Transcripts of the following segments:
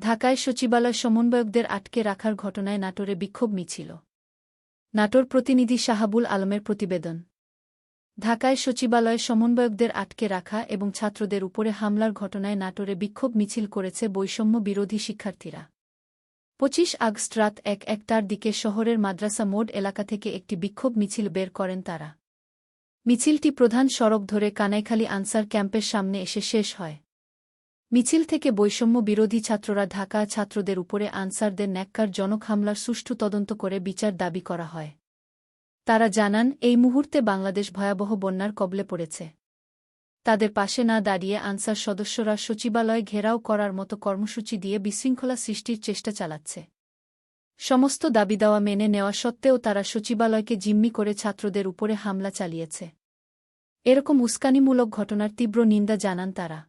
ঢাকায় সচিবালয় সমন্বয়কদের আটকে রাখার ঘটনায় নাটোরে বিক্ষোভ মিছিল। নাটোর প্রতিনিধি শাহাবুল আলমের প্রতিবেদন। ঢাকায় সচিবালয়ে সমন্বয়কদের আটকে রাখা এবং ছাত্রদের উপরে হামলার ঘটনায় নাটোরে বিক্ষোভ মিছিল করেছে বৈষম্য বিরোধী শিক্ষার্থীরা। পঁচিশ আগস্ট রাত এক একটার দিকে শহরের মাদ্রাসা মোড় এলাকা থেকে একটি বিক্ষোভ মিছিল বের করেন তারা। মিছিলটি প্রধান সড়ক ধরে কানাইখালী আনসার ক্যাম্পের সামনে এসে শেষ হয়। মিছিল থেকে বৈষম্য বিরোধী ছাত্ররা ঢাকা ছাত্রদের উপরে আনসারদের ন্যাক্কার জনক হামলার সুষ্ঠু তদন্ত করে বিচার দাবি করা হয়। তারা জানান, এই মুহূর্তে বাংলাদেশ ভয়াবহ বন্যার কবলে পড়েছে। তাদের পাশে না দাঁড়িয়ে আনসার সদস্যরা সচিবালয় ঘেরাও করার মতো কর্মসূচি দিয়ে বিশৃঙ্খলা সৃষ্টির চেষ্টা চালাচ্ছে। সমস্ত দাবি দেওয়া মেনে নেওয়া সত্ত্বেও তারা সচিবালয়কে জিম্মি করে ছাত্রদের উপরে হামলা চালিয়েছে। এরকম উস্কানিমূলক ঘটনার তীব্র নিন্দা জানান তারা।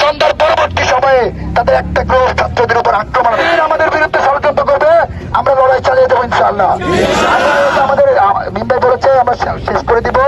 সন্ধ্যার পরবর্তী সময়ে তাদের একটা গ্রহ ছাত্রদের উপর আক্রমণ আমাদের বিরুদ্ধে ষড়যন্ত্র করবে, আমরা লড়াই চালিয়ে দেবো ইনশাল্লাহ আমাদের মিম্বাই বলেছে, আমরা শেষ করে দিব।